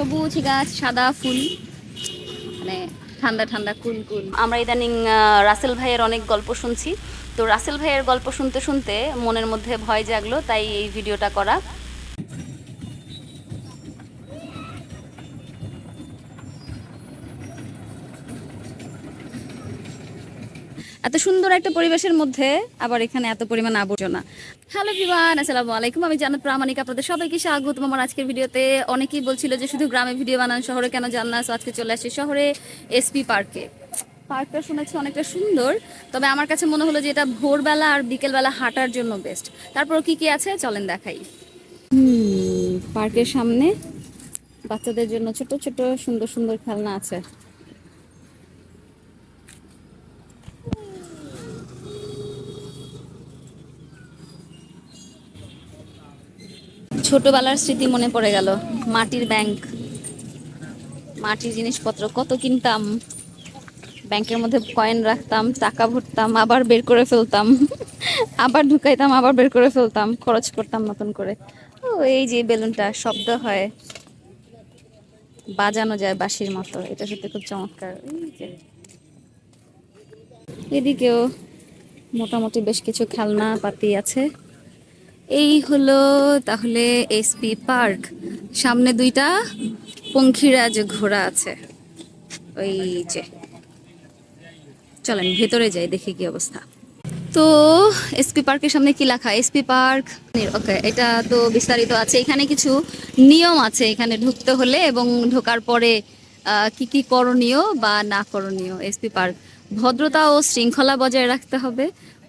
সবুজ গাছ, সাদা ফুল মানে ঠান্ডা ঠান্ডা, কুল কুল। আমরা ইদানিং রাসেল ভাইয়ের অনেক গল্প শুনছি। তো রাসেল ভাইয়ের গল্প শুনতে শুনতে মনের মধ্যে ভয় জাগলো, তাই এই ভিডিওটা করা। এত সুন্দর একটা পরিবেশের মধ্যে আবার এখানে এত পরিমাণ আবর্জনা। হ্যালো ভিওয়ান আসসালামু আলাইকুম। আমি জানাত প্রামাণিক, আপনাদের সবাইকে স্বাগতম। আমার আজকের ভিডিওতে অনেকেই বলছিল যে শুধু গ্রামে ভিডিও বানান, শহরে কেন যান না? আজকে চলে আসছি শহরে এসপি পার্কে পার্কটা শুনেছি অনেকটা সুন্দর, তবে আমার কাছে মনে হলো যে এটা ভোরবেলা আর বিকেলবেলা হাঁটার জন্য বেস্ট তারপর কি কি আছে? চলেন দেখাই। পার্কের সামনে বাচ্চাদের জন্য ছোট ছোট, সুন্দর সুন্দর খেলনা আছে। ছোটবেলার স্মৃতি মনে পড়ে গেল। মাটির ব্যাংক। মাটির জিনিসপত্র কত কিনতাম। ব্যাংকের মধ্যে কয়েন রাখতাম, টাকা ভরতাম, আবার বের করে ফেলতাম। আবার ঢুকাইতাম, আবার বের করে ফেলতাম, খরচ করতাম নতুন করে। ও, এই যে বেলুনটা, শব্দ হয়। বাজানো যায় বাঁশির মতো। এটা সত্যি খুব চমৎকার। এদিকেও মোটামুটি বেশ কিছু খেলনা পাতি আছে। এই হলো তাহলে এসপি পার্ক। সামনে দুইটা পঙ্খিরাজ ঘোড়া আছে। ওই যে। চলেন, ভেতরে যাই, দেখি কি অবস্থা। তো এসপি পার্কের সামনে কি লেখা? SP park. ওকে, এটা তো বিস্তারিত আছে। এখানে কিছু নিয়ম আছে এখানে ঢুকতে হলে এবং ঢোকার পরে কি কি করণীয় বা না করণীয় এসপি পার্ক। ভদ্রতা ও শৃঙ্খলা বজায় রাখতে হবে।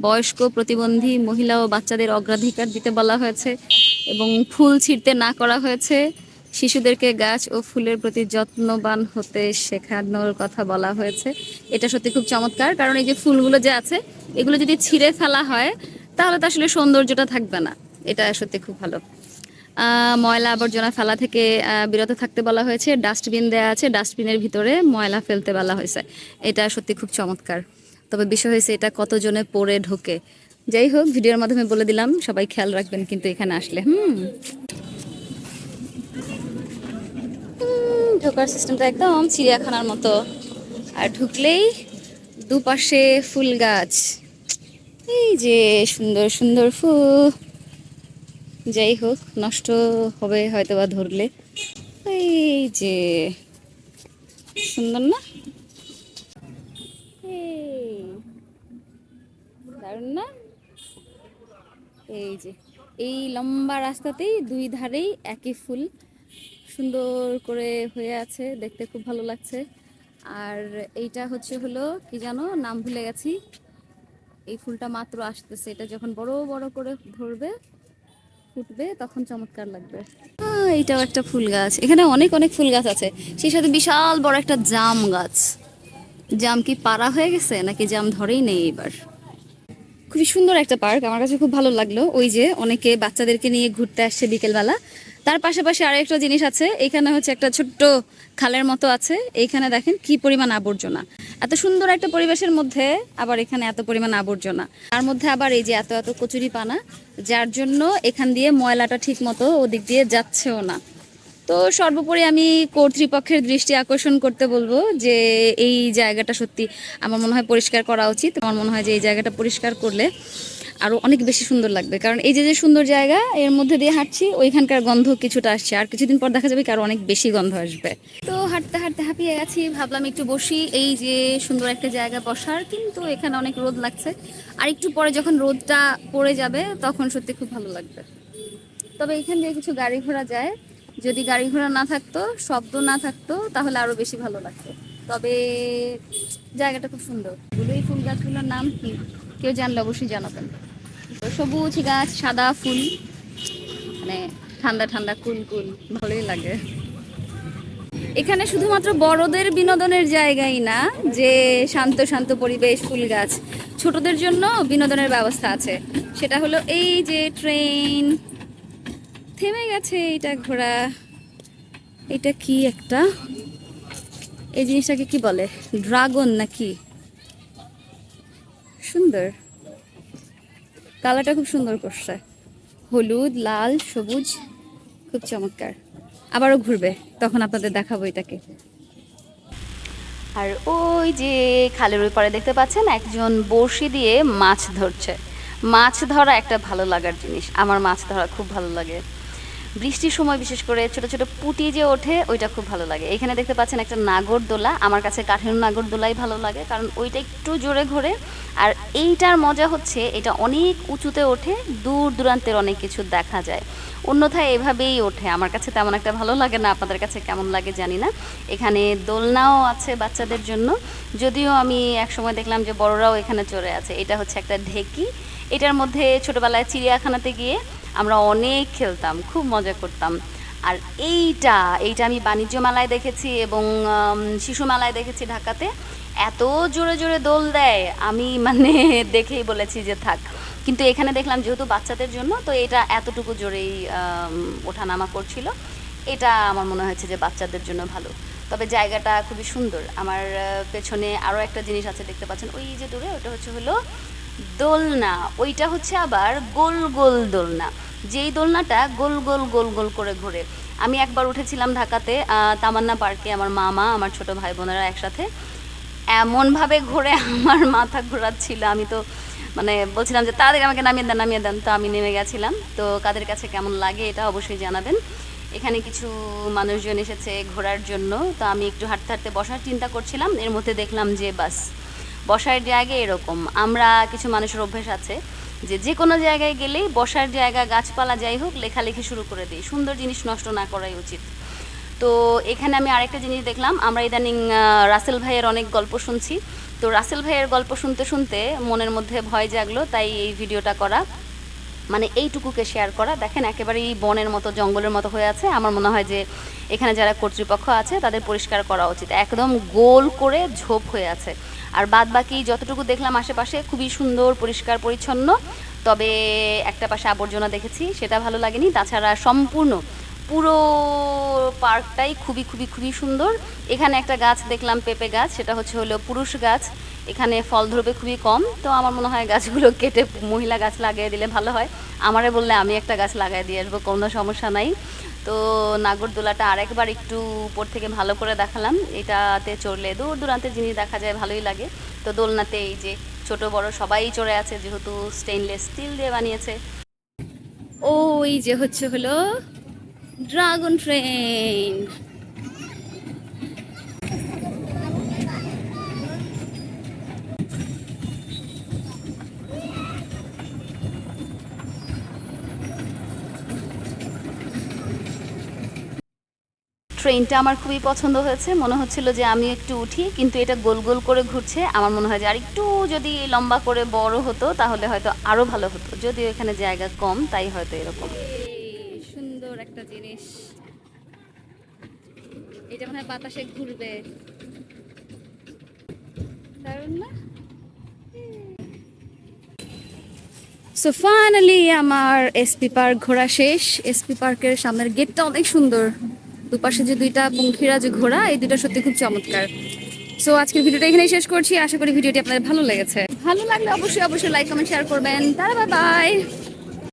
বয়স্ক, প্রতিবন্ধী, মহিলা ও বাচ্চাদের অগ্রাধিকার দিতে বলা হয়েছে এবং ফুল ছিঁড়তে না করা হয়েছে। শিশুদেরকে গাছ ও ফুলের প্রতি যত্নবান হতে শেখানোর কথা বলা হয়েছে। এটা সত্যি খুব চমৎকার, কারণ এই যে ফুলগুলো যে আছে, এগুলো যদি ছিঁড়ে ফেলা হয়, তাহলে তো আসলে সৌন্দর্যটা থাকবে না। এটা সত্যি খুব ভালো। ময়লা আবর্জনা ফেলা থেকে বিরত থাকতে বলা হয়েছে। ডাস্টবিন দেওয়া আছে, ডাস্টবিনের ভিতরে ময়লা ফেলতে বলা হয়েছে। এটা সত্যি খুব চমৎকার। তবে বিষয় হয়েছে এটা কতজনে পড়ে ঢোকে। যাই হোক, ভিডিওর মাধ্যমে বলে দিলাম, সবাই খেয়াল রাখবেন কিন্তু এখানে আসলে, হুম। ঢোকার সিস্টেমটা একদম চিড়িয়াখানার মতো। আর ঢুকলেই দুপাশে ফুল গাছ। এই যে সুন্দর সুন্দর ফুল। যাই হোক, নষ্ট হবে হয়তো বা ধরলে। এই যে, সুন্দর না? দারুণ না? এই যে, এই লম্বা রাস্তাতেই দুই ধারেই একই ফুল সুন্দর করে হয়ে আছে, দেখতে খুব ভালো লাগছে। আর এইটা হচ্ছে হলো, কি জানো, নাম ভুলে গেছি। এই ফুলটা মাত্র আসতেছে, এটা যখন বড় বড় করে ধরবে ফুটবে, তখন চমৎকার লাগবে। এইটাও একটা ফুল গাছ। এখানে অনেক অনেক ফুল গাছ আছে। সেই সাথে বিশাল বড় একটা জাম গাছ। জাম কি পাড়া হয়ে গেছে, নাকি জাম ধরেই নেই এবার? খুবই সুন্দর একটা পার্ক। আমার কাছে খুব ভালো লাগল। ওই যে অনেকে বাচ্চাদেরকে নিয়ে ঘুরতে আসছে বিকেলবেলা। তার পাশাপাশি আরও একটা জিনিস আছে, এখানে হচ্ছে একটা ছোট্ট খালের মতো আছে, এইখানে দেখেন কি পরিমাণ আবর্জনা। এত সুন্দর একটা পরিবেশের মধ্যে আবার এখানে এত পরিমাণ আবর্জনা। তার মধ্যে আবার এই যে এত এত কচুরি পানা, যার জন্য এখান দিয়ে ময়লাটা ঠিক মতো ওদিক দিয়ে যাচ্ছেও না। তো সর্বোপরি আমি কর্তৃপক্ষের দৃষ্টি আকর্ষণ করতে বলব যে এই জায়গাটা সত্যি আমার মনে হয় পরিষ্কার করা উচিত। আমার মনে হয় যে এই জায়গাটা পরিষ্কার করলে আরও অনেক বেশি সুন্দর লাগবে। কারণ এই যে যে সুন্দর জায়গা, এর মধ্যে দিয়ে হাঁটছি, ওইখানকার গন্ধ কিছুটা আসছে। আর কিছুদিন পর দেখা যাবে কি আরও অনেক বেশি গন্ধ আসবে। তো হাঁটতে হাঁটতে হাঁপিয়ে গেছি। ভাবলাম একটু বসি। এই যে, সুন্দর একটা জায়গা বসার, কিন্তু এখানে অনেক রোদ লাগছে। আর একটু পরে যখন রোদটা পড়ে যাবে, তখন সত্যি খুব ভালো লাগবে। তবে এখান দিয়ে কিছু গাড়ি ঘোড়া যায়। যদি গাড়ি ঘোড়া না থাকতো, শব্দ না থাকতো, তাহলে আরও বেশি ভালো লাগতো। তবে জায়গাটা খুব সুন্দর। এই ফুল গাছগুলোর নাম কি? কেউ জানলে অবশ্যই জানাবেন। সবুজ গাছ, সাদা ফুল মানে ঠান্ডা ঠান্ডা, কুল কুল, ভালোই লাগে। এখানে শুধুমাত্র বড়দের বিনোদনের জায়গাই না, যে শান্ত শান্ত পরিবেশ, ফুল গাছ, ছোটদের জন্য বিনোদনের ব্যবস্থা আছে। সেটা হলো এই যে ট্রেন, থেমে গেছে এটা ঘোড়া। এটা কি একটা? এই জিনিসটাকে কি বলে? ড্রাগন নাকি? সুন্দর। কালারটা খুব সুন্দর করছে। হলুদ, লাল, সবুজ, খুব চমৎকার। আবারও ঘুরবে, তখন আপনাদের দেখাবো এটাকে। আর ওই যে খালের ওই পরে দেখতে পাচ্ছেন, একজন বড়শি দিয়ে মাছ ধরছে। মাছ ধরা একটা ভালো লাগার জিনিস। আমার মাছ ধরা খুব ভালো লাগে। বৃষ্টির সময় বিশেষ করে ছোট ছোট পুটি যে ওঠে, ওইটা খুব ভালো লাগে। এখানে দেখতে পাচ্ছেন একটা নাগরদোলা। আমার কাছে কাঠের নাগরদোলাই ভালো লাগে, কারণ ওইটা একটু জোরে ঘোরে। আর এইটার মজা হচ্ছে, এটা অনেক উঁচুতে ওঠে, দূর দূরান্তের অনেক কিছু দেখা যায়। অন্যথায় এভাবেই ওঠে। আমার কাছে তেমন একটা ভালো লাগে না, আপনাদের কাছে কেমন লাগে জানি না। এখানে দোলনাও আছে বাচ্চাদের জন্য। যদিও আমি একসময় দেখলাম যে বড়রাও এখানে চড়ে আছে। এটা হচ্ছে একটা ঢেকি। এটার মধ্যে ছোটোবেলায় চিড়িয়াখানাতে গিয়ে আমরা অনেক খেলতাম, খুব মজা করতাম। আর এইটা এইটা আমি বাণিজ্য মেলায় দেখেছি এবং শিশু মেলায় দেখেছি ঢাকাতে। এত জোরে জোরে দোল দেয়, আমি মানে দেখেই বলেছি যে থাক। কিন্তু এখানে দেখলাম যেহেতু বাচ্চাদের জন্য, তো এটা এতটুকু জোরেই ওঠানামা করছিল। এটা আমার মনে হয়েছে যে বাচ্চাদের জন্য ভালো। তবে জায়গাটা খুবই সুন্দর। আমার পেছনে আরও একটা জিনিস আছে দেখতে পাচ্ছেন। ওই যে দূরে, ওটা হচ্ছে হলো দোলনা, ওইটা হচ্ছে আবার গোল গোল দোলনা। যেই দোলনাটা গোল গোল গোল গোল করে ঘোরে। আমি একবার উঠেছিলাম ঢাকাতে তামান্না পার্কে আমার মামা, আমার ছোট ভাই বোনেরা একসাথে। এমনভাবে ঘোরে আমার মাথা ঘোরাচ্ছিল, আমি তো মানে বলছিলাম যে, তাদের আমাকে নামিয়ে দেন নামিয়ে দেন। তো আমি নেমে গেছিলাম। তো কাদের কাছে কেমন লাগে এটা অবশ্যই জানাবেন। এখানে কিছু মানুষজন এসেছে ঘোরার জন্য। তো আমি একটু হাঁটতে হাঁটতে বসার চিন্তা করছিলাম। এর মধ্যে দেখলাম যে, বাস। বসার জায়গা এরকম। আমরা কিছু মানুষের অভ্যেস আছে যে যে কোনো জায়গায় গেলেই বসার জায়গা, গাছপালা যাই হোক, লেখালেখি শুরু করে দিই। সুন্দর জিনিস নষ্ট না করাই উচিত। তো এখানে আমি আরেকটা জিনিস দেখলাম। আমরা ইদানিং রাসেল ভাইয়ের অনেক গল্প শুনছি। তো রাসেল ভাইয়ের গল্প শুনতে শুনতে মনের মধ্যে ভয় জাগলো, তাই এই ভিডিওটা করা। মানে এইটুকুকে শেয়ার করা। দেখেন, একেবারেই বনের মতো, জঙ্গলের মতো হয়ে আছে। আমার মনে হয় যে এখানে যারা কর্তৃপক্ষ আছে, তাদের পরিষ্কার করা উচিত। একদম গোল করে ঝোপ হয়ে আছে। আর বাদ বাকি যতটুকু দেখলাম আশেপাশে, খুবই সুন্দর, পরিষ্কার, পরিচ্ছন্ন। তবে একটা পাশে আবর্জনা দেখেছি, সেটা ভালো লাগেনি। তাছাড়া সম্পূর্ণ পুরো পার্কটাই খুবই খুবই খুবই সুন্দর। এখানে একটা গাছ দেখলাম, পেঁপে গাছ, সেটা হচ্ছে হলো পুরুষ গাছ। এখানে ফল ধরবে খুবই কম, তো আমার মনে হয় গাছগুলো কেটে মহিলা গাছ লাগিয়ে দিলে ভালো হয়। আমারে বললে আমি একটা গাছ লাগাই দিয়ে আসব, কোনো সমস্যা নাই। তো নাগরদোলাটা আরেকবার একটু উপর থেকে ভালো করে দেখালাম। এটাতে চড়লে দূর দূরান্তের জিনিস দেখা যায় ভালোই লাগে। তো দোলনাতে এই যে ছোট, বড় সবাই চড়ে আছে, যেহেতু স্টেইনলেস স্টিল দিয়ে বানিয়েছে। ওই যে হচ্ছে হলো ড্রাগন ট্রেন ট্রেনটা আমার খুবই পছন্দ হয়েছে। মনে হচ্ছিল যে আমি একটু উঠি, কিন্তু এটা গোল গোল করে ঘুরছে। আমার মনে হয় যে আর একটু যদি লম্বা করে বড় হতো, তাহলে হয়তো আরও ভালো হতো। যদিও এখানে জায়গা কম, তাই হয়তো এরকম। একটা জিনিস। এটা মনে হয় বাতাসে ঘুরবে। সো ফাইনালি আমার এসপি পার্ক ঘোরা শেষ। এসপি পার্কের সামনের গেটটা অনেক সুন্দর। দুপাশে যে দুইটা পঙ্খিরা যে ঘোড়া, এই দুইটা সত্যি খুব চমৎকার। সো আজকের ভিডিওটা এখানেই শেষ করছি। আশা করি ভিডিওটি আপনাদের ভালো লেগেছে। ভালো লাগলে অবশ্যই অবশ্যই লাইক কমেন্ট শেয়ার করবেন। তারা বাই